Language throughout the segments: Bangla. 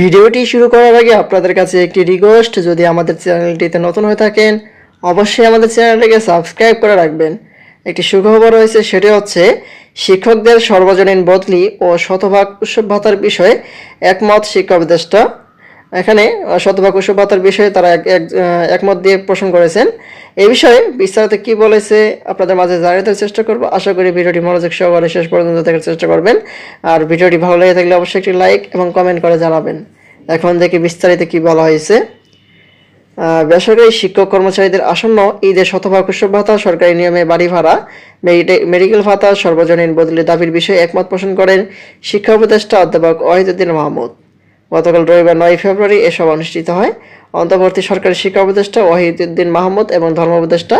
ভিডিওটি শুরু করার আগে আপনাদের কাছে একটি রিকোয়েস্ট যদি আমাদের চ্যানেলটিতে নতুন হয়ে থাকেন অবশ্যই আমাদের চ্যানেলটিকে সাবস্ক্রাইব করে রাখবেন। একটি সুখবর রয়েছে সেটি হচ্ছে শিক্ষকদের সর্বজনীন বদলি ও শতভাগ উৎসব ভাতার বিষয়ে একমত শিক্ষা উপদেষ্টা এখানে শতভাগ উৎসব ভাতার বিষয়ে তারা এক এক, একমত দিয়ে পোষণ করেছেন। এই বিষয়ে বিস্তারিত কি বলেছে আপনাদের মাঝে জানিয়ে দেওয়ার চেষ্টা করব। আশা করি ভিডিওটি মনোযোগ সহকারে শেষ পর্যন্ত দেখার চেষ্টা করবেন। আর ভিডিওটি ভালো লেগে থাকলে অবশ্যই একটি লাইক এবং কমেন্ট করে জানাবেন। এখন দেখি বিস্তারিত কি বলা হয়েছে। বেসরকারি শিক্ষক কর্মচারীদের আসন্ন ঈদের শতভাগ উৎসব ভাতা, সরকারি নিয়মে বাড়ি ভাড়া মেডিকেল ভাতা, সর্বজনীন বদলি দাবির বিষয়ে একমত পোষণ করেন শিক্ষা উপদেষ্টা অধ্যাপক ওয়াহিদুদ্দিন মাহমুদ। গতকাল রবিবার নয় ফেব্রুয়ারি এসব অনুষ্ঠিত হয়। অন্তর্বর্তী সরকারি শিক্ষা উপদেষ্টা ওয়াহিদুদ্দিন মাহমুদ এবং ধর্ম উপদেষ্টা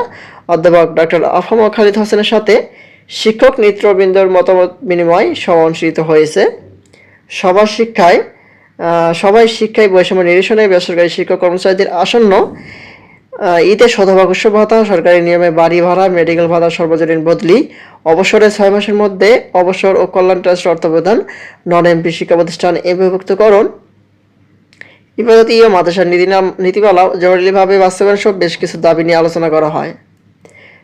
অধ্যাপক ডক্টর আফাম খালিদ হোসেনের সাথে শিক্ষক নেতৃবৃন্দর মতামত বিনিময় সভা অনুষ্ঠিত হয়েছে। সবার শিক্ষায় সবাই শিক্ষায় বৈষম্য নিরসনে বেসরকারি শিক্ষক কর্মচারীদের আসন্ন ঈদের শতভাগ উৎসব ভাতা, সরকারি নিয়মে বাড়ি ভাড়া, মেডিকেল ভাতা, সর্বজনীন বদলি, অবসরের ছয় মাসের মধ্যে অবসর ও কল্যাণ ট্রাস্ট অর্থ প্রদান নন এমপি শিক্ষা প্রতিষ্ঠান এমপিভুক্তকরণ ইবাদতি ও মাদ্রাসার নীতিনাম নীতিমালা জরুরিভাবে বাস্তবায়ন সব বেশ কিছু দাবি নিয়ে আলোচনা করা হয়।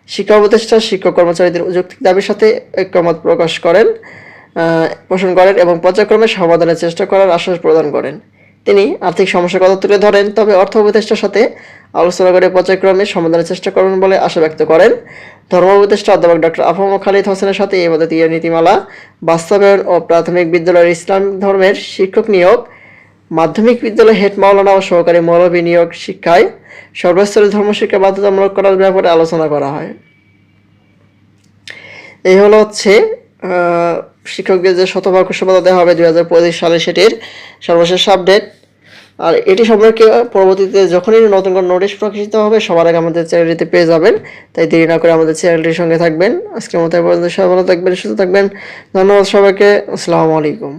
শিক্ষা উপদেষ্টা, শিক্ষক কর্মচারীদের যৌক্তিক দাবির সাথে ঐক্যমত প্রকাশ করেন পোষণ করেন এবং পর্যায়ক্রমে সমাধানের চেষ্টা করার আশ্বাস প্রদান করেন। তিনি আর্থিক সমস্যার কথা তুলে ধরেন, তবে অর্থ উপদেষ্টার সাথে আলোচনা করে পর্যায়ক্রমে সমাধানের চেষ্টা করবেন বলে আশা ব্যক্ত করেন। ধর্ম উপদেষ্টা অধ্যাপক ডক্টর আফম খালিদ হোসেনের সাথে এই পদ্ধতির নীতিমালা বাস্তবায়ন ও প্রাথমিক বিদ্যালয়ের ইসলাম ধর্মের শিক্ষক নিয়োগ মাধ্যমিক বিদ্যালয়ে হেড মাওলানা ও সহকারী মৌলবী নিয়োগ শিক্ষায় সর্বস্তরের ধর্মশিক্ষা বাধ্যতামূলক করার ব্যাপারে আলোচনা করা হয়। এই হলো হচ্ছে শিক্ষকদের যে শতভাগ সুবাদা দেওয়া হবে দুই হাজার পঁচিশ সালে সেটির সর্বশেষ আপডেট। আর এটি সম্পর্কে পরবর্তীতে যখনই নতুন কোনো নোটিশ প্রকাশিত হবে, সবার আগে আমাদের চ্যানেলটিতে পেয়ে যাবেন। তাই দেরি না করে আমাদের চ্যানেলটির সঙ্গে থাকবেন। আজকের মতো পর্যন্ত, সবাই ভালো থাকবেন, সুস্থ থাকবেন। ধন্যবাদ সবাইকে। আসসালামু আলাইকুম।